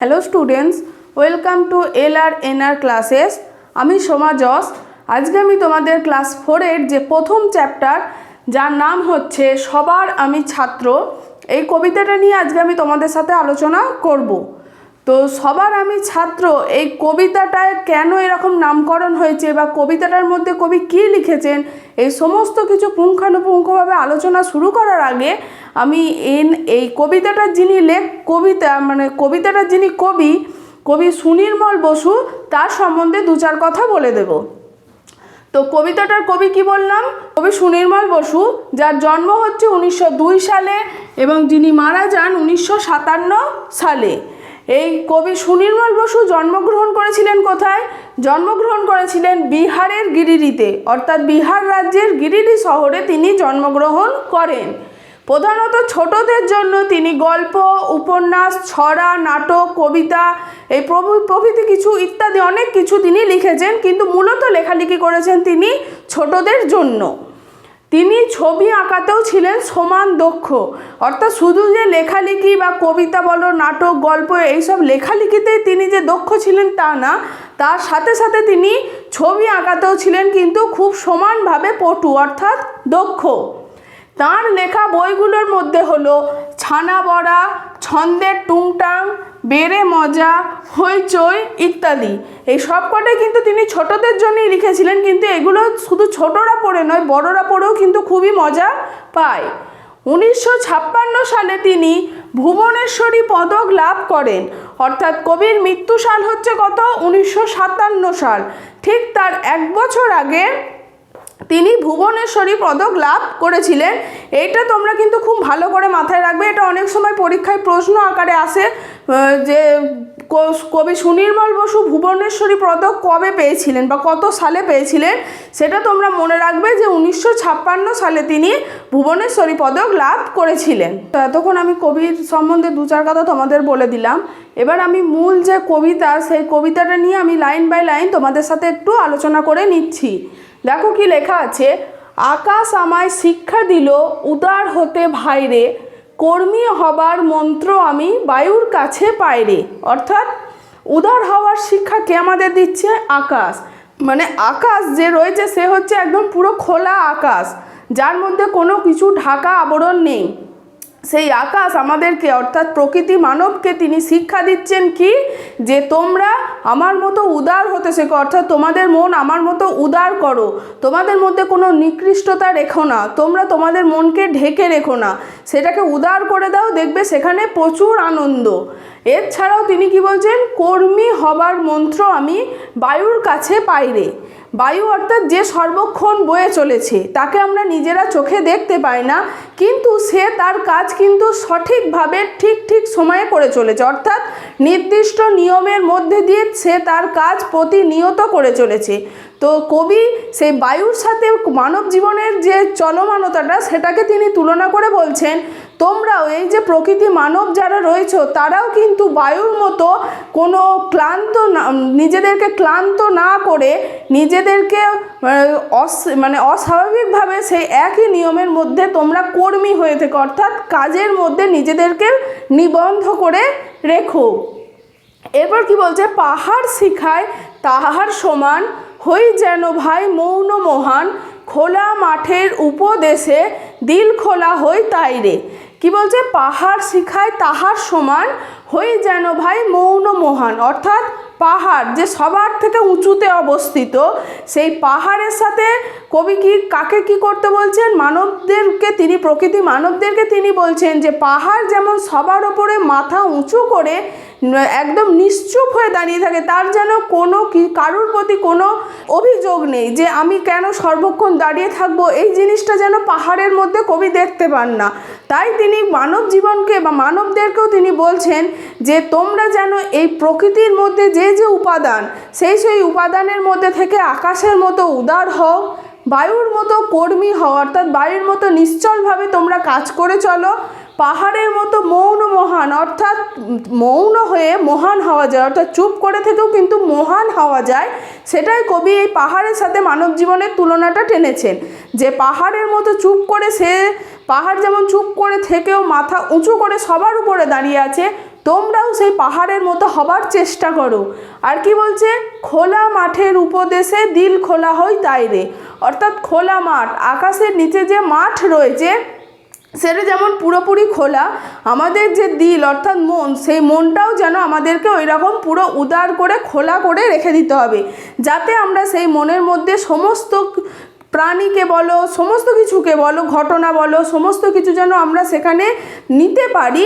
Hello students welcome to L R N R classes আমি Soma Jos. আজকে আমি তোমাদের ক্লাস ফোরের যে প্রথম চ্যাপ্টার যার নাম হচ্ছে সবার আমি ছাত্র, এই কবিতাটা নিয়ে আজকে আমি তোমাদের সাথে আলোচনা করব। তো সবার আমি ছাত্র, এই কবিতাটায় কেন এরকম নামকরণ হয়েছে বা কবিতাটার মধ্যে কবি কী লিখেছেন, এই সমস্ত কিছু পুঙ্খানুপুঙ্খভাবে আলোচনা শুরু করার আগে আমি এন, এই কবিতাটার যিনি লেখ, কবিতা মানে কবিতাটার যিনি কবি কবি সুনির্মল বসু, তার সম্বন্ধে দু চার কথা বলে দেব। তো কবিতাটার কবি কি বললাম? কবি সুনির্মল বসু, যার জন্ম হচ্ছে উনিশশো দুই সালে এবং যিনি মারা যান উনিশশো সাতান্ন সালে। এই কবি সুনির্মল বসু জন্মগ্রহণ করেছিলেন কোথায়? জন্মগ্রহণ করেছিলেন বিহারের গিরিডিতে। অর্থাৎ বিহার রাজ্যের গিরিডি শহরে তিনি জন্মগ্রহণ করেন। প্রধানত ছোটদের জন্য তিনি গল্প, উপন্যাস, ছড়া, নাটক, কবিতা, এই প্রভু, প্রভৃতি কিছু ইত্যাদি অনেক কিছু তিনি লিখেছেন। কিন্তু মূলত লেখালেখি করেছেন তিনি ছোটদের জন্য। তিনি ছবি আঁকাতেও ছিলেন সমান দক্ষ। অর্থাৎ শুধু যে লেখালেখি বা কবিতা বলো, নাটক, গল্প এইসব লেখালেখিতেই তিনি যে দক্ষ ছিলেন তা না, তার সাথে সাথে তিনি ছবি আঁকাতেও ছিলেন কিন্তু খুব সমানভাবে পটু, অর্থাৎ দক্ষ। তার লেখা বইগুলোর মধ্যে হলো ছানা বড়া, ছন্দের টুংটাং বেড়ে, মজা হইচই ইত্যাদি। এই সবকটাই কিন্তু তিনি ছোটদের জন্যই লিখেছিলেন, কিন্তু এগুলো শুধু ছোটরা পড়ে নয়, বড়রা পড়েও কিন্তু খুবই মজা পায়। উনিশশো ছাপ্পান্ন সালে তিনি ভুবনেশ্বরী পদক লাভ করেন। অর্থাৎ কবির মৃত্যু সাল হচ্ছে কত? উনিশশো সাতান্ন সাল। ঠিক তার এক বছর আগে তিনি ভুবনেশ্বরী পদক লাভ করেছিলেন। এটা তোমরা কিন্তু খুব ভালো করে মাথায় রাখবে। এটা অনেক সময় পরীক্ষায় প্রশ্ন আকারে আসে যে কবি সুনির্মল বসু ভুবনেশ্বরী পদক কবে পেয়েছিলেন বা কত সালে পেয়েছিলেন, সেটা তোমরা মনে রাখবে যে উনিশশো ছাপ্পান্ন সালে তিনি ভুবনেশ্বরী পদক লাভ করেছিলেন। তো এতক্ষণ আমি কবির সম্বন্ধে দু চার কথা তোমাদের বলে দিলাম। এবার আমি মূল যে কবিতা, সেই কবিতাটা নিয়ে আমি লাইন বাই লাইন তোমাদের সাথে একটু আলোচনা করে নিচ্ছি। দেখো কি লেখা আছে, আকাশ আমায় শিক্ষা দিল, উদার হতে ভাইরে, কর্মী হবার মন্ত্র আমি বায়ুর কাছে পাইরে। অর্থাৎ উদার হওয়ার শিক্ষা কে আমাদের দিচ্ছে? আকাশ। মানে আকাশ যে রয়েছে, সে হচ্ছে একদম পুরো খোলা আকাশ, যার মধ্যে কোনো কিছু ঢাকা আবরণ নেই। সেই আকাশ আমাদেরকে, অর্থাৎ প্রকৃতি মানবকে তিনি শিক্ষা দিচ্ছেন কি? যে তোমরা আমার মতো উদার হতে শেখো, অর্থাৎ তোমাদের মন আমার মতো উদার করো। তোমাদের মধ্যে কোনো নিকৃষ্টতা রেখো না, তোমরা তোমাদের মনকে ঢেকে রেখো না। সেটাকে উদার করে দাও, দেখবে সেখানে প্রচুর আনন্দ। এছাড়াও তিনি কি বলছেন? কর্মী হবার মন্ত্র আমি বায়ুর কাছে পাইরে বায়ু অর্থাৎ যে সর্বক্ষণ বয়ে চলেছে, তাকে আমরা নিজেরা চোখে দেখতে পাই না, কিন্তু সে তার কাজ কিন্তু সঠিকভাবে ঠিক ঠিক সময়ে করে চলেছে। অর্থাৎ নির্দিষ্ট নিয়মের মধ্যে দিয়ে সে তার কাজ প্রতিনিয়ত করে চলেছে। তো কবি সেই বায়ুর সাথে মানব জীবনের যে চলমানতাটা, সেটাকে তিনি তুলনা করে বলছেন, তোমরাও এই যে প্রকৃতি মানব যারা রয়েছে, তারাও কিন্তু বায়ুর মতো কোনো ক্লান্ত না, নিজেদেরকে ক্লান্ত না করে নিজেদেরকে অস- মানে অস্বাভাবিকভাবে সেই একই নিয়মের মধ্যে তোমরা কর্মী হয়ে থেকো, অর্থাৎ কাজের মধ্যে নিজেদেরকে নিবন্ধ করে রেখো। এরপর কি বলছে? পাহাড় শিখায় তাহার সমান হই যেন ভাই মৌন মহান, খোলা মাঠের উপদেশে দিল খোলা হই তাইরে কি বলছে? পাহাড় শিখায় তাহার সমান, হই যেন ভাই মৌন মহান। অর্থাৎ পাহাড় যে সবার থেকে উঁচুতে অবস্থিত, সেই পাহাড়ের সাথে কবি কি, কাকে কি করতে বলছেন? মানবদেরকে তিনি, প্রকৃতি মানবদেরকে তিনি বলছেন যে পাহাড় যেমন সবার ওপরে মাথা উঁচু করে একদম নিশ্চুপ হয়ে দাঁড়িয়ে থাকে, তার যেন কোনো কি, কারুর প্রতি কোনো অভিযোগ নেই যে আমি কেন সর্বক্ষণ দাঁড়িয়ে থাকব, এই জিনিসটা যেন পাহাড়ের মধ্যে কবি দেখতে পান না। তাই তিনি মানব জীবনকে বা মানবদেরকেও তিনি বলছেন যে তোমরা যেন এই প্রকৃতির মধ্যে যে যে উপাদান, সেই সেই উপাদানের মধ্যে থেকে আকাশের মতো উদার হও, বায়ুর মতো কর্মী হও, অর্থাৎ বায়ুর মতো নিশ্চলভাবে তোমরা কাজ করে চলো, পাহাড়ের মতো মৌন মহান, অর্থাৎ মৌন হয়ে মহান হওয়া যায়, অর্থাৎ চুপ করে থেকেও কিন্তু মহান হওয়া যায়, সেটাই কবি এই পাহাড়ের সাথে মানব জীবনের তুলনাটা টেনেছেন। যে পাহাড়ের মতো চুপ করে সে পাহাড় যেমন চুপ করে থেকেও মাথা উঁচু করে সবার উপরে দাঁড়িয়ে আছে, তোমরাও সেই পাহাড়ের মতো হবার চেষ্টা করো। আর কি বলছে? খোলা মাঠের উপদেশে দিল খোলা হয় তাই রে। অর্থাৎ খোলা মাঠ, আকাশের নিচে যে মাঠ রয়েছে, সেটা যেমন পুরোপুরি খোলা, আমাদের যে দিল অর্থাৎ মন, সেই মনটাও যেন আমাদেরকে ওই রকম পুরো উদার করে, খোলা করে রেখে দিতে হবে। যাতে আমরা সেই মনের মধ্যে সমস্ত প্রাণীকে বলো, সমস্ত কিছুকে বলো, ঘটনা বলো, সমস্ত কিছু যেন আমরা সেখানে নিতে পারি।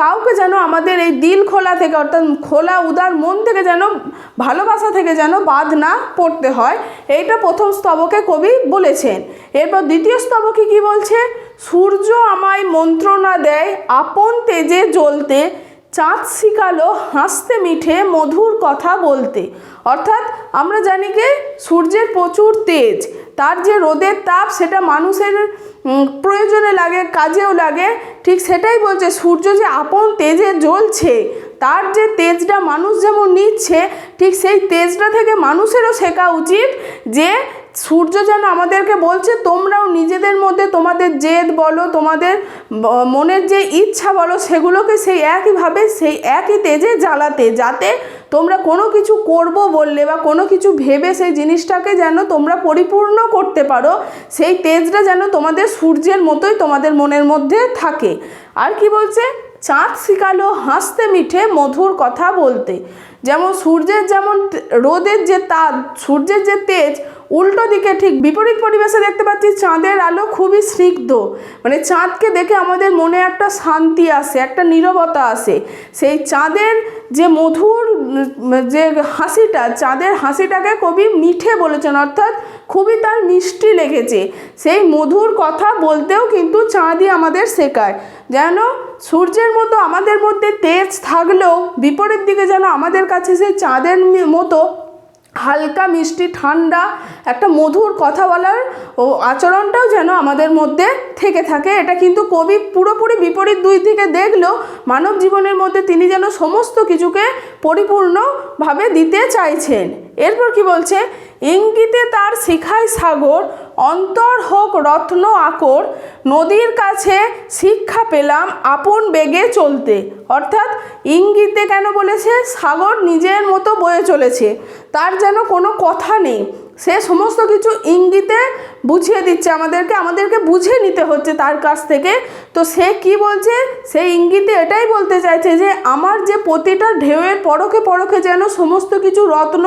কাউকে যেন আমাদের এই দিল খোলা থেকে, অর্থাৎ খোলা, উদার মন থেকে যেন, ভালোবাসা থেকে যেন বাদ না পড়তে হয়। এইটা প্রথম স্তবকে কবি বলেছেন। এরপর দ্বিতীয় স্তবকে কি বলছে? সূর্য আমায় মন্ত্রণা দেয়, আপন তেজে জ্বলতে, চাঁদ শিকালো হাসতে মিঠে মধুর কথা বলতে। অর্থাৎ আমরা জানি কি, সূর্যের প্রচুর তেজ। তার যে রোদের তাপ সেটা মানুষের প্রয়োজনে লাগে, কাজেও লাগে, ঠিক সেটাই বলছে সূর্য যে আপন তেজে জ্বলছে, তার যে তেজটা মানুষ যেমন নিচ্ছে, ঠিক সেই তেজটা থেকে মানুষেরও শেখা উচিত যে সূর্য যেন আমাদেরকে বলছে, তোমরাও নিজেদের মধ্যে তোমাদের জেদ বলো, তোমাদের মনের যে ইচ্ছা বলো, সেগুলোকে সেই একইভাবে, সেই একই তেজে জ্বালাতে, যাতে তোমরা কোনো কিছু করব বললে বা কোনো কিছু ভেবে সেই জিনিসটাকে যেন তোমরা পরিপূর্ণ করতে পারো, সেই তেজটা যেন তোমাদের সূর্যের মতোই তোমাদের মনের মধ্যে থাকে। আর কি বলছে? চাঁদ শিখালো হাসতে মিঠে মধুর কথা বলতে। যেমন সূর্যের যেমন রোদের যে তাপ, সূর্যের যে তেজ উল্টো দিকে ঠিক বিপরীত পরিবেশে দেখতে পাচ্ছি চাঁদের আলো খুবই স্নিগ্ধ। মানে চাঁদকে দেখে আমাদের মনে একটা শান্তি আসে, একটা নীরবতা আসে। সেই চাঁদের যে মধুর, যে হাসিটা, চাঁদের হাসিটাকে কবি মিঠে বলেছেন, অর্থাৎ খুবই তার মিষ্টি লেগেছে। সেই মধুর কথা বলতেও কিন্তু চাঁদই আমাদের শেখায়। যেন সূর্যের মতো আমাদের মধ্যে তেজ থাকলেও বিপরীত দিকে যেন আমাদের কাছে সেই চাঁদের মতো হালকা মিষ্টি, ঠান্ডা, একটা মধুর কথা বলার ও আচরণটাও যেন আমাদের মধ্যে থেকে থাকে। এটা কিন্তু কবি পুরোপুরি বিপরীত দুই থেকে দেখলেও মানব জীবনের মধ্যে তিনি যেন সমস্ত কিছুকে পরিপূর্ণভাবে দিতে চাইছেন। এরপর কি বলছে? ইঙ্গিতে তার শিখায় সাগর অন্তর হোক রত্ন আকর, নদীর কাছে শিক্ষা পেলাম আপন বেগে চলতে। অর্থাৎ ইঙ্গিতে কেন বলেছে? সাগর নিজের মতো বয়ে চলেছে। তার যেন কোনো কথা নেই। সে সমস্ত কিছু ইঙ্গিতে বুঝিয়ে দিচ্ছে আমাদেরকে আমাদেরকে বুঝে নিতে হচ্ছে তার কাছ থেকে। তো সে কি বলছে? সেই ইঙ্গিতে এটাই বলতে চাইছে যে, আমার যে প্রতিটা ঢেউয়ের পরকে পরকে যেন সমস্ত কিছু রত্ন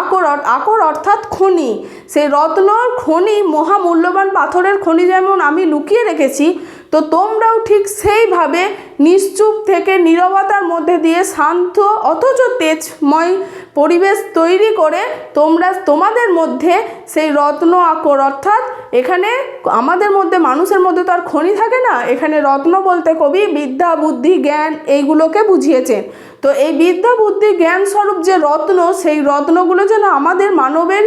আকর আকর অর্থাৎ খনি, সেই রত্ন, খনি, মহামূল্যবান পাথরের খনি যেমন আমি লুকিয়ে রেখেছি তো তোমরাও ঠিক সেইভাবে নিশ্চুপ থেকে নীরবতার মধ্যে দিয়ে শান্ত অথচ তেজময় পরিবেশ তৈরি করে তোমরা তোমাদের মধ্যে সেই রত্ন আকর, অর্থাৎ এখানে আমাদের মধ্যে, মানুষের মধ্যে তো আর খনি থাকে না। এখানে রত্ন বলতে কবি বিদ্যা, বুদ্ধি, জ্ঞান এইগুলোকে বুঝিয়েছেন। তো এই বিদ্যা, বুদ্ধি, জ্ঞান স্বরূপ যে রত্ন, সেই রত্নগুলো যেন আমাদের মানবের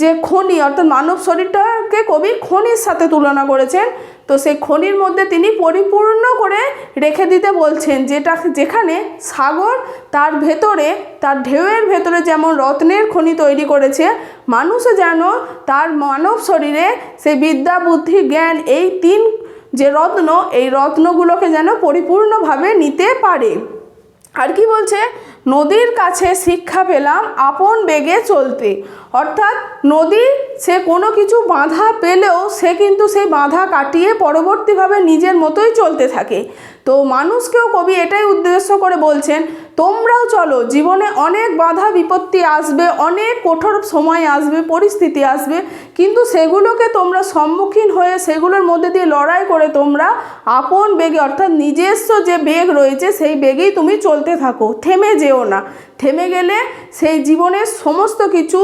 যে খনি, অর্থাৎ মানব শরীরটাকে কবি খনির সাথে তুলনা করেছেন। তো সেই খনির মধ্যে তিনি পরিপূর্ণ করে রেখে দিতে বলছেন, যেটা যেখানে সাগর তার ভেতরে, তার ঢেউয়ের ভেতরে যেমন রত্নের খনি তৈরি করেছে, মানুষও যেন তার মানব শরীরে সেই বিদ্যা, বুদ্ধি, জ্ঞান এই তিন যে রত্ন, এই রত্নগুলোকে যেন পরিপূর্ণভাবে নিতে পারে। আর কি বলছে? নদীর কাছে শিক্ষা পেলাম, আপন বেগে চলতে। অর্থাৎ নদী, সে কোনো কিছু বাধা পেলেও সে কিন্তু সেই বাধা কাটিয়ে পরবর্তীভাবে নিজের মতোই চলতে থাকে। তো মানুষকেও কবি এটাই উদ্দেশ্য করে বলছেন, তোমরাও চলো, জীবনে অনেক বাধা বিপত্তি আসবে, অনেক কঠোর সময় আসবে, পরিস্থিতি আসবে, কিন্তু সেগুলোকে তোমরা সম্মুখীন হয়ে সেগুলোর মধ্যে দিয়ে লড়াই করে তোমরা আপন বেগে, অর্থাৎ নিজস্ব যে বেগ রয়েছে, সেই বেগেই তুমি চলতে থাকো। থেমে যেও না। থেমে গেলে সেই জীবনের সমস্ত কিছু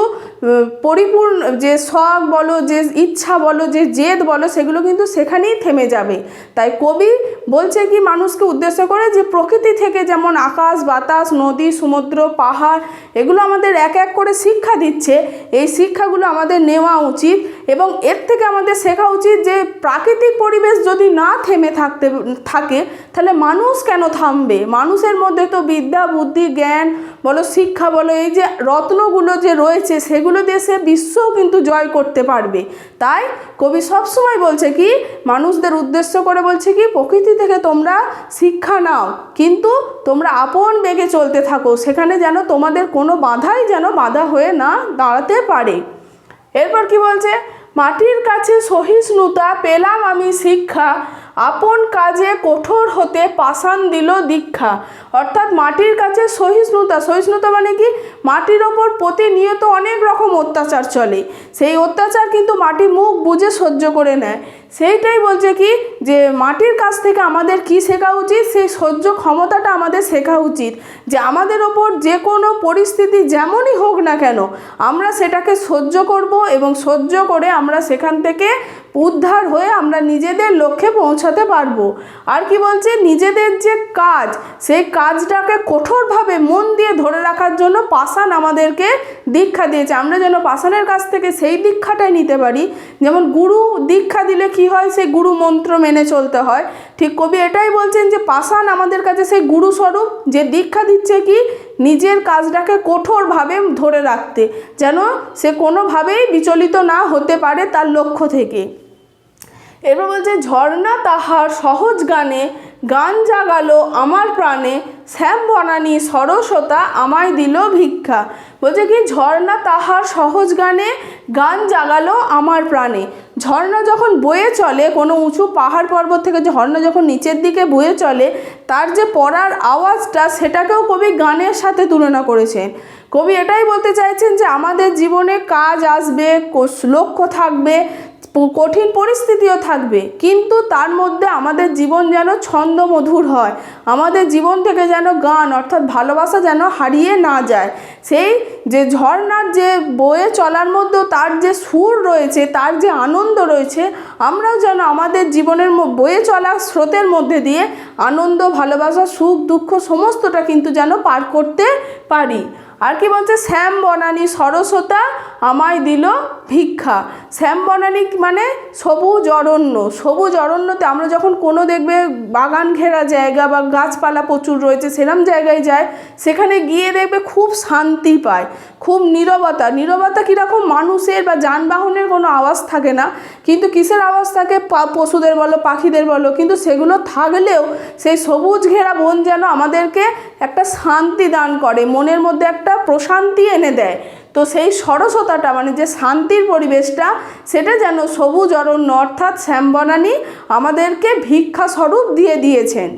পরিপূর্ণ যে শখ বলো, যে ইচ্ছা বলো, যে জেদ বলো, সেগুলো কিন্তু সেখানেই থেমে যাবে। তাই কবি বলছে কি, মানুষকে উদ্দেশ্য করে যে প্রকৃতি থেকে যেমন আকাশ, বাতাস, নদী, সমুদ্র, পাহাড়, এগুলো আমাদের এক এক করে শিক্ষা দিচ্ছে, এই শিক্ষাগুলো আমাদের নেওয়া উচিত এবং এর থেকে আমাদের শেখা উচিত যে প্রাকৃতিক পরিবেশ যদি না থেমে থাকতে, থাকে, তাহলে মানুষ কেন থামবে? মানুষের মধ্যে তো বিদ্যা, বুদ্ধি, জ্ঞান বলো, শিক্ষা বলো, এই যে রত্নগুলো যে রয়েছে, সেগুলো দিয়ে সে বিশ্বও কিন্তু জয় করতে পারবে। তাই কবি সবসময় বলছে কি, মানুষদের উদ্দেশ্য করে বলছে কি, প্রকৃতি থেকে তোমরা শিক্ষা নাও, কিন্তু তোমরা আপন বেগে চলতে থাকো, সেখানে যেন তোমাদের কোনো বাধাই যেন বাধা হয়ে না দাঁড়াতে পারে। এরপর কি বলছে, মাটির কাছে সহিষ্ণুতা, পেলাম আমি শিক্ষা আপন কাজে কঠোর হতে পাষাণ দিল দীক্ষা। অর্থাৎ মাটির কাছে সহিষ্ণুতা। সহিষ্ণুতা মানে কি? মাটির ওপর প্রতিনিয়ত অনেক রকম অত্যাচার চলে। সেই অত্যাচার কিন্তু মাটি মুখ বুঝে সহ্য করে নেয়। সেইটাই বলছে কি, যে মাটির কাছ থেকে আমাদের কি শেখা উচিত, সেই সহ্য ক্ষমতাটা আমাদের শেখা উচিত। যে আমাদের ওপর যে কোনো পরিস্থিতি যেমনই হোক না কেন, আমরা সেটাকে সহ্য করব এবং সহ্য করে আমরা সেখান থেকে উদ্ধার হয়ে আমরা নিজেদের লক্ষ্যে পৌঁছাতে পারব। আর কি বলছে, নিজেদের যে কাজ, সেই কাজটাকে কঠোরভাবে মন দিয়ে ধরে রাখার জন্য পাষাণ আমাদেরকে দীক্ষা দিয়েছে। আমরা যেন পাষাণের কাছ থেকে সেই দীক্ষাটাই নিতে পারি। যেমন গুরু দীক্ষা দিলে কি হয়? সেই গুরু মন্ত্র মেনে চলতে হয়। ঠিক কবি এটাই বলছেন যে, পাষাণ আমাদের কাছে সেই গুরুস্বরূপ যে দীক্ষা দিচ্ছে কি? নিজের কাজটাকে কঠোরভাবে ধরে রাখতে, যেন সে কোনোভাবেই বিচলিত না হতে পারে তার লক্ষ্য থেকে। এরপর বলছে, ঝর্ণা তাহার সহজ গানে, গান জাগালো আমার প্রাণে, শ্যাম বনানী সরসতা আমায় দিল ভিক্ষা। বলছে কি? ঝর্ণা তাহার সহজ গানে, গান জাগালো আমার প্রাণে। ঝর্ণা যখন বয়ে চলে, কোনো উঁচু পাহাড় পর্বত থেকে ঝর্ণা যখন নিচের দিকে বয়ে চলে, তার যে পড়ার আওয়াজটা সেটাকেও কবি গানের সাথে তুলনা করেছেন। কবি এটাই বলতে চাইছেন যে, আমাদের জীবনে কাজ আসবে লক্ষ্য থাকবে কঠিন পরিস্থিতিও থাকবে, কিন্তু তার মধ্যে আমাদের জীবন যেন ছন্দমধুর হয়, আমাদের জীবন থেকে যেন গান, অর্থাৎ ভালোবাসা যেন হারিয়ে না যায়। সেই যে ঝর্ণার যে বয়ে চলার মধ্যেও তার যে সুর রয়েছে, তার যে আনন্দ রয়েছে, আমরাও যেন আমাদের জীবনের বয়ে চলা স্রোতের মধ্যে দিয়ে আনন্দ, ভালোবাসা, সুখ, দুঃখ সমস্তটা কিন্তু যেন পার করতে পারি। আর কি বলছে? শ্যাম বনানী সরসতা আমায় দিল ভিক্ষা। শ্যাম বনানী মানে সবুজ অরণ্য। সবুজ অরণ্যতে আমরা যখন কোনো দেখবে বাগান ঘেরা জায়গা বা গাছপালা প্রচুর রয়েছে, সেরম জায়গায় যায়, সেখানে গিয়ে দেখবে খুব শান্তি পায়, খুব নীরবতা। নীরবতা কীরকম? মানুষের বা যানবাহনের কোনো আওয়াজ থাকে না। কিন্তু কিসের আওয়াজ থাকে? পশুদের বলো, পাখিদের বলো। কিন্তু সেগুলো থাকলেও সেই সবুজ ঘেরা বন যেন আমাদেরকে একটা শান্তি দান করে, মনের মধ্যে একটা প্রশান্তি এনে দেয়। তো সেই সরসতাটা মানে যে শান্তির পরিবেশটা, সেটা যেন সবুজ অরণ্য অর্থাৎ শ্যামবনানী আমাদেরকে ভিক্ষা স্বরূপ দিয়ে দিয়েছেন।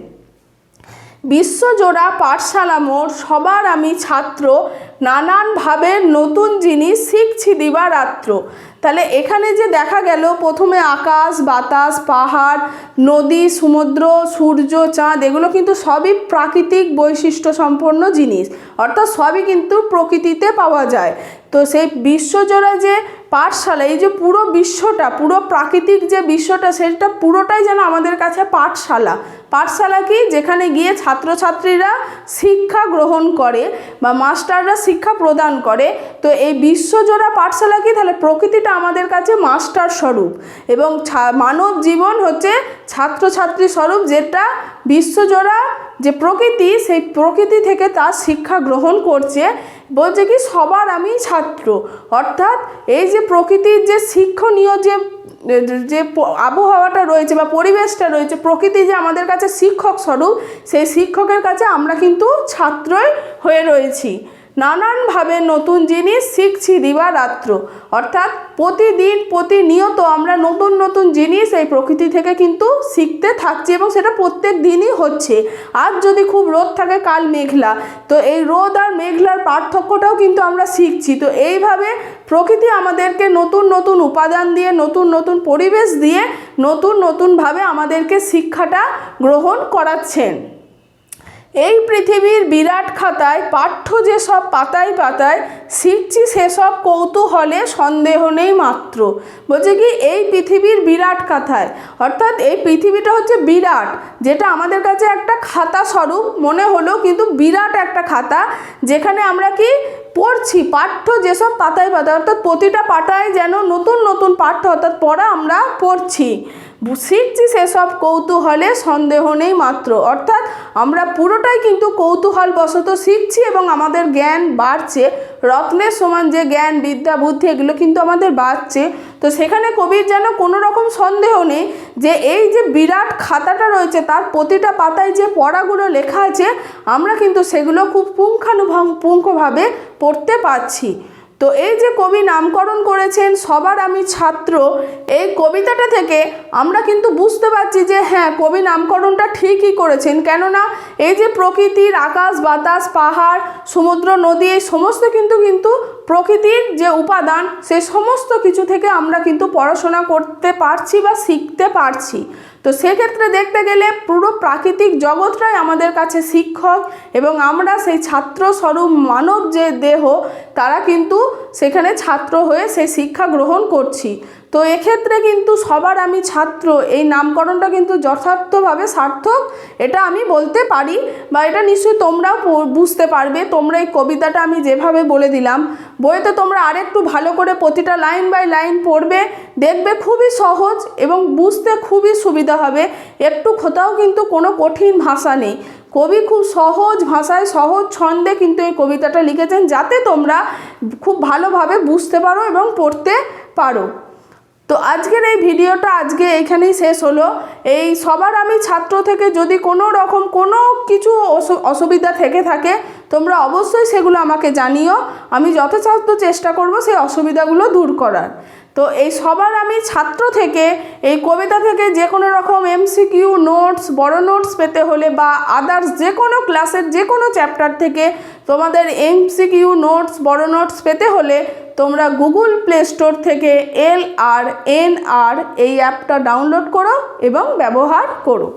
বিশ্বজোড়া পাঠশালা মোড়, সবার আমি ছাত্র নানান ভাবের নতুন জিনিস শিখছি দিবারাত্র। তাহলে এখানে যে দেখা গেল, প্রথমে আকাশ, বাতাস, পাহাড়, নদী, সমুদ্র, সূর্য, চাঁদ, এগুলো কিন্তু সবই প্রাকৃতিক বৈশিষ্ট্য সম্পন্ন জিনিস। অর্থাৎ সবই কিন্তু প্রকৃতিতে পাওয়া যায়। তো সেই বিশ্বজোড়া যে পাঠশালা এই যে পুরো বিশ্বটা, পুরো প্রাকৃতিক যে বিশ্বটা, সেটা পুরোটাই যেন আমাদের কাছে পাঠশালা। পাঠশালা কি? যেখানে গিয়ে ছাত্রছাত্রীরা শিক্ষা গ্রহণ করে বা মাস্টাররা শিক্ষা প্রদান করে। তো এই বিশ্বজোড়া পাঠশালা কি? তাহলে প্রকৃতিটা আমাদের কাছে মাস্টার স্বরূপ। এবং মানব জীবন হচ্ছে ছাত্রছাত্রী স্বরূপ, যেটা বিশ্বজোড়া যে প্রকৃতি, সেই প্রকৃতি থেকে তার শিক্ষা গ্রহণ করছে। বলছে কি? সবার আমি ছাত্র। অর্থাৎ এই যে প্রকৃতির যে শিক্ষণীয় যে যে আবহাওয়াটা রয়েছে বা পরিবেশটা রয়েছে, প্রকৃতি যে আমাদের কাছে শিক্ষক স্বরূপ, সেই শিক্ষকের কাছে আমরা কিন্তু ছাত্রই হয়ে রয়েছি। নানানভাবে নতুন জিনিস শিখছি দিবারাত্র অর্থাৎ প্রতিদিন, প্রতিনিয়ত আমরা নতুন নতুন জিনিস এই প্রকৃতি থেকে কিন্তু শিখতে থাকছি এবং সেটা প্রত্যেক দিনই হচ্ছে। আজ যদি খুব রোদ থাকে, কাল মেঘলা। তো এই রোদ আর মেঘলার পার্থক্যটাও কিন্তু আমরা শিখছি। তো এইভাবে প্রকৃতি আমাদেরকে নতুন নতুন উপাদান দিয়ে, নতুন নতুন পরিবেশ দিয়ে, নতুন, নতুনভাবে আমাদেরকে শিক্ষাটা গ্রহণ করাচ্ছেন। এই পৃথিবীর বিরাট খাতায় পাঠ্য যেসব পাতায় পাতায় শিখছি সেসব কৌতূহলে সন্দেহ নেই মাত্র। বলছে কি, এই পৃথিবীর বিরাট খাতায়। অর্থাৎ এই পৃথিবীটা হচ্ছে বিরাট, যেটা আমাদের কাছে একটা খাতা স্বরূপ, মনে হলো কিন্তু বিরাট একটা খাতা, যেখানে আমরা কি পড়ছি, পাঠ্য যেসব পাতায় পাতায়, অর্থাৎ প্রতিটা পাতায় যেন নতুন নতুন পাঠ্য অর্থাৎ পড়া আমরা পড়ছি। শিখছি সেসব কৌতূহলে সন্দেহ নেই মাত্র। অর্থাৎ আমরা পুরোটাই কিন্তু কৌতূহল বশত শিখছি এবং আমাদের জ্ঞান বাড়ছে। রত্নের সমান যে জ্ঞান, বিদ্যা, বুদ্ধি, এগুলো কিন্তু আমাদের বাড়ছে। তো সেখানে কবির যেন কোনো রকম সন্দেহ নেই যে এই যে বিরাট খাতাটা রয়েছে, তার প্রতিটা পাতায় যে পড়াগুলো লেখা আছে, আমরা কিন্তু সেগুলো খুব পুঙ্খানুপুঙ্খভাবে পড়তে পারছি। তো এই যে কবি নামকরণ করেছেন, সবার আমি ছাত্র, এই কবিতাটা থেকে আমরা কিন্তু বুঝতে পারছি যে হ্যাঁ কবি নামকরণটা ঠিকই করেছেন। কেননা এই যে প্রকৃতির আকাশ, বাতাস, পাহাড়, সমুদ্র, নদী, এই সমস্ত কিন্তু কিন্তু প্রকৃতির যে উপাদান, সে সমস্ত কিছু থেকে আমরা কিন্তু পড়াশোনা করতে পারছি বা শিখতে পারছি। তো সেক্ষেত্রে দেখতে গেলে পুরো প্রাকৃতিক জগৎটাই আমাদের কাছে শিক্ষক এবং আমরা সেই ছাত্র স্বরূপ মানব যে দেহ, তারা কিন্তু সেখানে ছাত্র হয়ে সেই শিক্ষা গ্রহণ করছি। তো এক্ষেত্রে কিন্তু সবার আমি ছাত্র, এই নামকরণটা কিন্তু যথার্থভাবে সার্থক, এটা আমি বলতে পারি বা এটা নিশ্চয়ই তোমরাও বুঝতে পারবে। তোমরা এই কবিতাটা আমি যেভাবে বলে দিলাম, বইতে তোমরা আরেকটু ভালো করে প্রতিটা লাইন বাই লাইন পড়বে, দেখবে খুবই সহজ এবং বুঝতে খুবই সুবিধা হবে। একটু কোথাও কিন্তু কোনো কঠিন ভাষা নেই। কবি খুব সহজ ভাষায়, সহজ ছন্দে কিন্তু এই কবিতাটা লিখেছেন, যাতে তোমরা খুব ভালোভাবে বুঝতে পারো এবং পড়তে পারো। তো আজকের এই ভিডিওটা আজকে এইখানেই শেষ হলো। এই সবার আমি ছাত্র থেকে যদি কোনো রকম কোনো কিছু অসুবিধা থেকে থাকে, তোমরা অবশ্যই সেগুলো আমাকে জানিও। আমি যথাসাধ্য চেষ্টা করব সেই অসুবিধাগুলো দূর করার। তো এই সবার আমি ছাত্র থেকে, এই কবিতা থেকে যে কোনো রকম এমসিকিউ, নোটস, বড় নোটস পেতে হলে বা আদার্স যে কোনো ক্লাসের যে কোনো চ্যাপ্টার থেকে তোমাদের এমসিকিউ, নোটস, বড় নোটস পেতে হলে তোমরা গুগল প্লে স্টোর থেকে এল আর এন আর এই অ্যাপটা ডাউনলোড করো এবং ব্যবহার করো।